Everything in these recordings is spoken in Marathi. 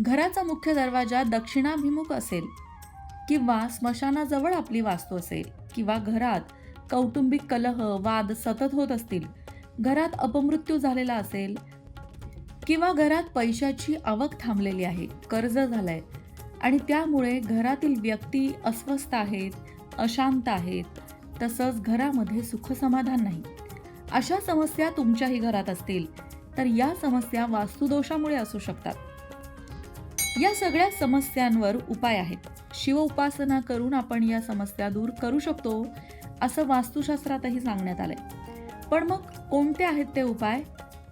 घराचा मुख्य दरवाजा दक्षिणाभिमुख असेल किंवा स्मशानाजवळ आपली वास्तू असेल किंवा घरात कौटुंबिक कलह वाद सतत होत असतील घरात अपमृत्यू झालेला असेल किंवा घरात पैशाची आवक थांबलेली आहे कर्ज झालंय आणि त्यामुळे घरातील व्यक्ती अस्वस्थ आहेत अशांत आहेत तसंच घरामध्ये सुखसमाधान नाही. अशा समस्या तुमच्याही घरात असतील तर या समस्या वास्तुदोषामुळे असू शकतात. या सगळ्या समस्यांवर उपाय आहेत. शिव उपासना करून आपण या समस्या दूर करू शकतो असं वास्तुशास्त्रातही सांगण्यात आलंय. पण मग कोणते आहेत ते उपाय?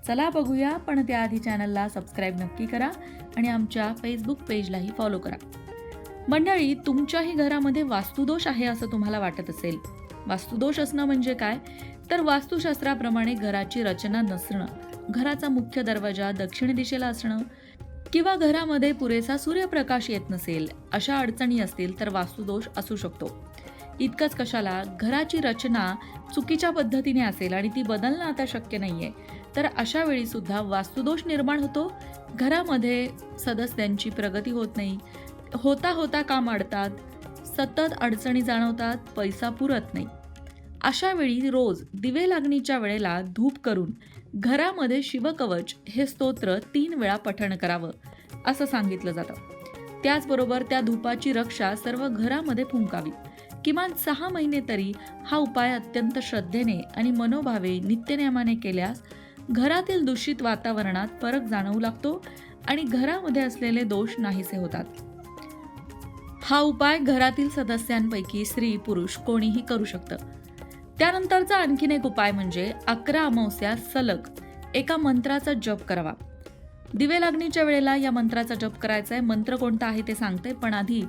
चला बघूया पण त्याआधी चॅनलला सबस्क्राईब नक्की करा आणि आमच्या फेसबुक पेजलाही फॉलो करा. मंडळी तुमच्याही घरामध्ये वास्तुदोष आहे असं तुम्हाला वाटत असेल. वास्तुदोष असणं म्हणजे काय? तर वास्तुशास्त्राप्रमाणे घराची रचना नसणं घराचा मुख्य दरवाजा दक्षिण दिशेला असणं किंवा घरामध्ये पुरेसा सूर्यप्रकाश येत नसेल अशा अडचणी असतील तर वास्तुदोष असू शकतो. इतकंच कशाला घराची रचना चुकीच्या पद्धतीने असेल आणि ती बदलणं आता शक्य नाहीये. तर अशा वेळी सुद्धा वास्तुदोष निर्माण होतो? घरामध्ये सदस्यांची प्रगती होत नाही. होता होता काम अडतात. सतत अडचणी जाणवतात. पैसा पुरत नाही. अशा वेळी रोज दिवे लागणीच्या वेळेला धूप करून घरामध्ये शिवकवच हे स्तोत्र तीन वेळा पठण करावं. असं सांगितलं जातं. त्याचबरोबर त्या धूपाची रक्षा सर्व घरामध्ये फुंकावी. किमान सहा महिने तरी हा उपाय अत्यंत श्रद्धेने आणि मनोभावे नित्यनियमाने केल्यास घरातील दूषित वातावरणात फरक जाणवू लागतो आणि घरामध्ये असलेले दोष नाहीसे होतात. हा उपाय घरातील सदस्यांपैकी स्त्री पुरुष कोणीही करू शकतं. त्यानंतरचा आणखीन एक उपाय म्हणजे अकरा अमावस्या सलग एका मंत्राचा जप करावा. दिवे लागणीच्या वेळेला या मंत्राचा जप करायचा आहे मंत्र कोणता आहे ते सांगते पण आधी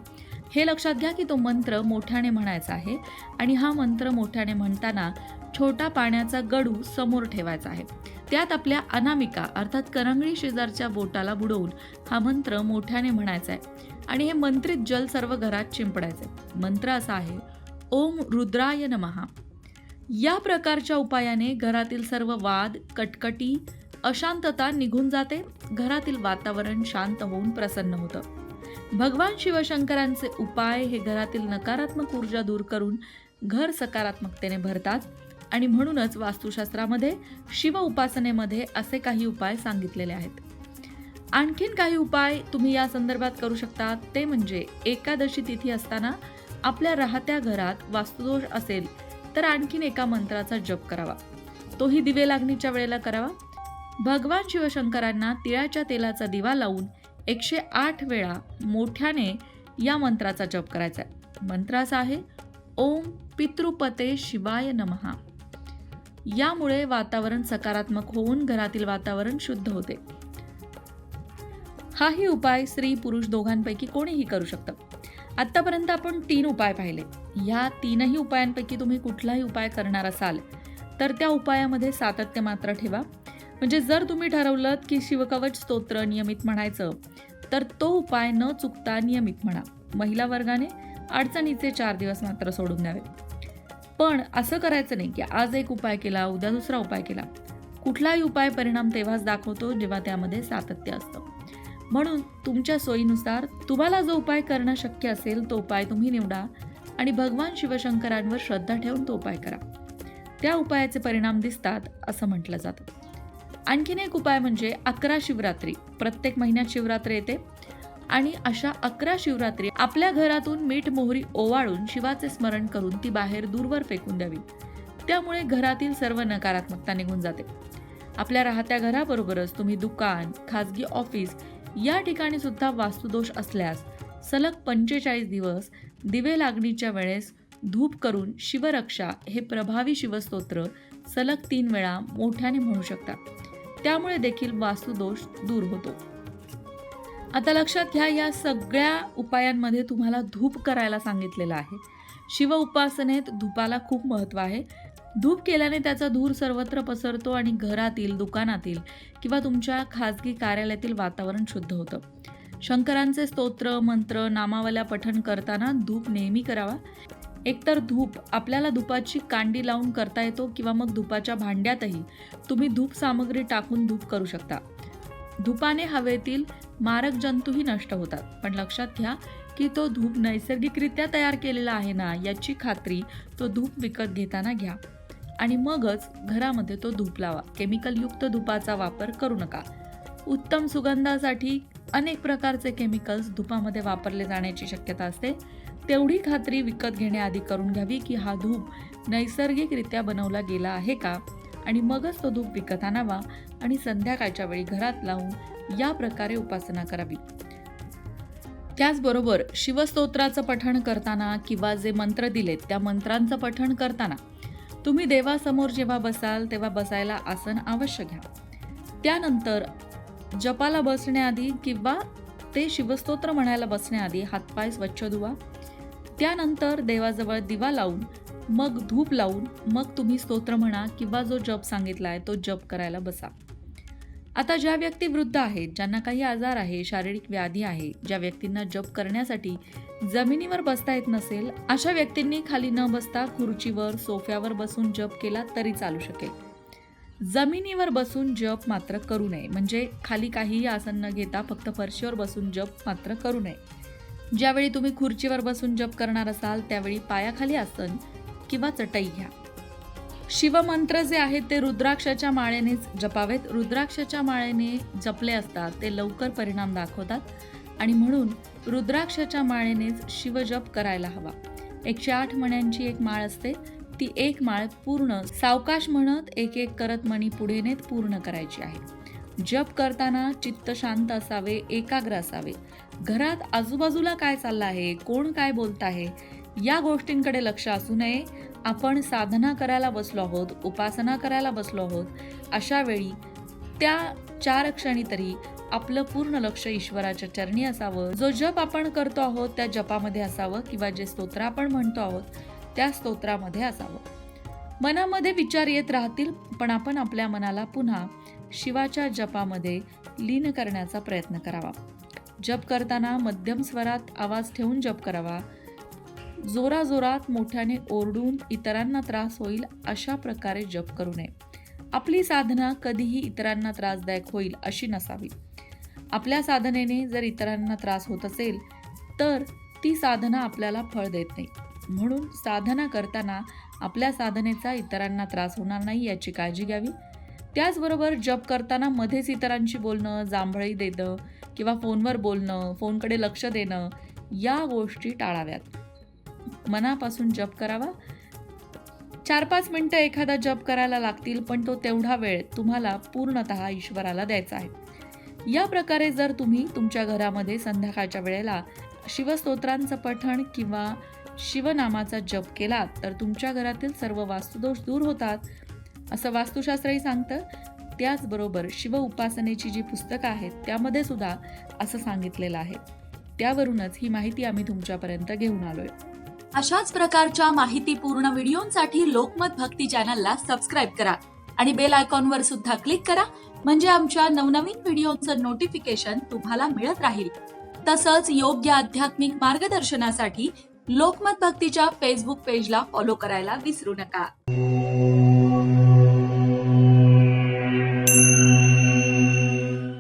हे लक्षात घ्या की तो मंत्र मोठ्याने म्हणायचा आहे आणि हा मंत्र मोठ्याने म्हणताना छोटा पाण्याचा गडू समोर ठेवायचा आहे. त्यात आपल्या अनामिका अर्थात करंगळी शेजारच्या बोटाला बुडवून हा मंत्र मोठ्याने म्हणायचा आहे आणि हे मंत्रित जल सर्व घरात शिंपडायचे मंत्र असा आहे ओम रुद्राय नमहा या प्रकारच्या उपायाने घरातील सर्व वाद कटकटी अशांतता निघून जाते घरातील वातावरण शांत होऊन प्रसन्न होतं. भगवान शिवशंकरांचे उपाय हे घरातील नकारात्मक ऊर्जा दूर करून घर सकारात्मकतेने भरतात आणि म्हणूनच वास्तुशास्त्रामध्ये शिव उपासनेमध्ये असे काही उपाय सांगितलेले आहेत. आणखीन काही उपाय तुम्ही या संदर्भात करू शकता ते म्हणजे एकादशी तिथी असताना आपल्या राहत्या घरात वास्तुदोष असेल तर आणखीन एका मंत्राचा जप करावा. तोही दिवे लागणीच्या वेळेला करावा. भगवान शिवशंकरांना तिळाच्या तेलाचा दिवा लावून एकशे आठ वेळा मोठ्याने या मंत्राचा जप करायचा आहे. मंत्र असा आहे ओम पितृपते शिवाय नमहा यामुळे वातावरण सकारात्मक होऊन घरातील वातावरण शुद्ध होते. हाही उपाय स्त्री पुरुष दोघांपैकी कोणीही करू शकतं. आत्तापर्यंत आपण तीन उपाय पाहिले. या तीनही उपायांपैकी तुम्ही कुठलाही उपाय करणार असाल तर त्या उपायामध्ये सातत्य मात्र ठेवा. म्हणजे जर तुम्ही ठरवलं की शिवकवच स्तोत्र नियमित म्हणायचं तर तो उपाय न चुकता नियमित म्हणा. महिला वर्गाने अडचणीचे चार दिवस मात्र सोडून द्यावे. पण असं करायचं नाही की आज एक उपाय केला उद्या दुसरा उपाय केला. कुठलाही उपाय परिणाम तेव्हाच दाखवतो जेव्हा त्यामध्ये सातत्य असतं. म्हणून तुमच्या सोयीनुसार तुम्हाला जो उपाय करणं शक्य असेल तो उपाय तुम्ही निवडा आणि भगवान शिवशंकरांवर श्रद्धा ठेवून तो उपाय करा. त्या उपायाचे परिणाम दिसतात असं म्हटलं जातं. आणखीन एक उपाय म्हणजे अकरा शिवरात्री. प्रत्येक महिन्यात शिवरात्र येते. आणि अशा अकरा शिवरात्री आपल्या घरातून मीठ मोहरी ओवाळून शिवाचे स्मरण करून ती बाहेर दूरवर फेकून द्यावी. त्यामुळे घरातील सर्व नकारात्मकता निघून जाते. आपल्या राहत्या घराबरोबरच तुम्ही दुकान खाजगी ऑफिस या ठिकाणी सुद्धा वास्तुदोष असल्यास सलग पंचेचाळीस दिवस दिवे लागणीच्या वेळेस धूप करून शिवरक्षा हे प्रभावी शिवस्तोत्र सलग तीन वेळा मोठ्याने म्हणू शकता. त्यामुळे देखील वास्तुदोष दूर होतो. आता लक्षात घ्या या सगळ्या उपायांमध्ये तुम्हाला धूप करायला सांगितलेलं आहे. शिव उपासनेत धूपाला खूप महत्त्व आहे. धूप केल्याने त्याचा धूर सर्वत्र पसरतो आणि घरातील दुकानातील किंवा तुमच्या खाजगी कार्यालयातील वातावरण शुद्ध होतं. शंकरांचे स्तोत्र मंत्र नामावल्या पठण करताना धूप नेहमी करावा. एकतर धूप आपल्याला धुपाची कांडी लावून करता येतो किंवा मग धुपाच्या भांड्यातही तुम्ही धूप सामग्री टाकून धूप करू शकता. धुपाने हवेतील मारक जंतूही नष्ट होतात. पण लक्षात घ्या की तो धूप नैसर्गिकरित्या तयार केलेला आहे ना याची खात्री तो धूप विकत घेताना घ्या. आणि मगच घरामध्ये तो धूप लावा. केमिकलयुक्त धुपाचा वापर करू नका. उत्तम सुगंधासाठी अनेक प्रकारचे केमिकल्स धुपामध्ये वापरले जाण्याची शक्यता असते. तेवढी खात्री विकत घेण्याआधी करून घ्यावी की हा धूप नैसर्गिकरित्या बनवला गेला आहे का? आणि मगच तो धूप विकत आणावा आणि संध्याकाळच्या वेळी घरात लावून या प्रकारे उपासना करावी. त्याचबरोबर शिवस्तोत्राचं पठण करताना किंवा जे मंत्र दिलेत त्या मंत्रांचं पठण करताना तुम्ही देवासमोर जेव्हा बसाल तेव्हा बसायला आसन अवश्य घ्या. त्यानंतर जपाला बसण्याआधी किंवा ते शिवस्तोत्र म्हणायला बसण्याआधी हातपाय स्वच्छ धुवा. त्यानंतर देवाजवळ दिवा लावून मग धूप लावून मग तुम्ही स्तोत्र म्हणा किंवा जो जप सांगितला आहे तो जप करायला बसा. आता ज्या व्यक्ती वृद्ध आहेत ज्यांना काही आजार आहे शारीरिक व्याधी आहे ज्या व्यक्तींना जप करण्यासाठी जमिनीवर बसता येत नसेल अशा व्यक्तींनी खाली न बसता खुर्चीवर सोफ्यावर बसून जप केला तरी चालू शकेल. जमिनीवर बसून जप मात्र करू नये. म्हणजे खाली काहीही आसन न घेता फक्त फरशीवर बसून जप मात्र करू नये. ज्यावेळी तुम्ही खुर्चीवर बसून जप करणार असाल त्यावेळी पायाखाली आसन किंवा चटई घ्या. शिवमंत्र जे आहेत ते रुद्राक्षाच्या माळेनेच जपावेत. रुद्राक्षाच्या माळेने जपले असतात ते लवकर परिणाम दाखवतात आणि म्हणून रुद्राक्षाच्या माळेनेच शिवजप करायला हवा. एकशे आठ मण्यांची एक माळ असते. ती एक माळ पूर्ण सावकाश म्हणत एक एक करत मणी पुढे नेत पूर्ण करायची आहे. जप करताना चित्त शांत असावे एकाग्र असावे. घरात आजूबाजूला काय चाललं आहे कोण काय बोलत आहे या गोष्टींकडे लक्ष असू नये. आपण साधना करायला बसलो आहोत उपासना करायला बसलो आहोत. अशा वेळी त्या चार क्षणी तरी आपलं पूर्ण लक्ष ईश्वराच्या चरणी असावं. जो जप आपण करतो आहोत त्या जपामध्ये असावं किंवा जे स्तोत्र आपण म्हणतो आहोत त्या स्तोत्रामध्ये असावं. मनामध्ये विचार येत राहतील पण आपण आपल्या मनाला पुन्हा शिवाच्या जपामध्ये लीन करण्याचा प्रयत्न करावा. जप करताना मध्यम स्वरात आवाज ठेवून जप करावा. जोराजोरात मोठ्याने ओरडून इतरांना त्रास होईल अशा प्रकारे जप करू नये. आपली साधना कधीही इतरांना त्रासदायक होईल अशी नसावी. आपल्या साधनेने जर इतरांना त्रास होत असेल तर ती साधना आपल्याला फळ देत नाही. म्हणून साधना करताना आपल्या साधनेचा इतरांना त्रास होणार नाही याची काळजी घ्यावी. त्याचबरोबर जप करताना मध्येच इतरांशी बोलणं जांभळी देणं किंवा फोनवर बोलणं फोनकडे लक्ष देणं या गोष्टी टाळाव्यात. मनापासून जप करावा. चार पाच मिनटं एखादा जप करायला लागतील पण तो तेवढा वेळ तुम्हाला पूर्णत ईश्वराला द्यायचा आहे. या प्रकारे जर तुम्ही तुमच्या घरामध्ये संध्याकाळच्या वेळेला शिवस्तोत्रांचं पठण किंवा शिवनामाचा जप केला तर तुमच्या घरातील सर्व वास्तुदोष दूर होतात. असं वास्तुशास्त्रही सांगतं. त्याचबरोबर शिव उपासनेची जी पुस्तकं आहेत त्यामध्ये सुद्धा असं सांगितलेलं आहे. त्यावरूनच ही माहिती आम्ही तुमच्यापर्यंत घेऊन आलोय. अशाच प्रकारच्या माहितीपूर्ण व्हिडिओंसाठी लोकमत भक्ती चॅनलला सबस्क्राईब करा आणि बेल आयकॉनवर सुद्धा क्लिक करा म्हणजे आमच्या नवनवीन व्हिडिओचं नोटिफिकेशन तुम्हाला मिळत राहील. तसंच योग्य आध्यात्मिक मार्गदर्शनासाठी लोकमत भक्तीच्या फेसबुक पेजला फॉलो करायला विसरू नका.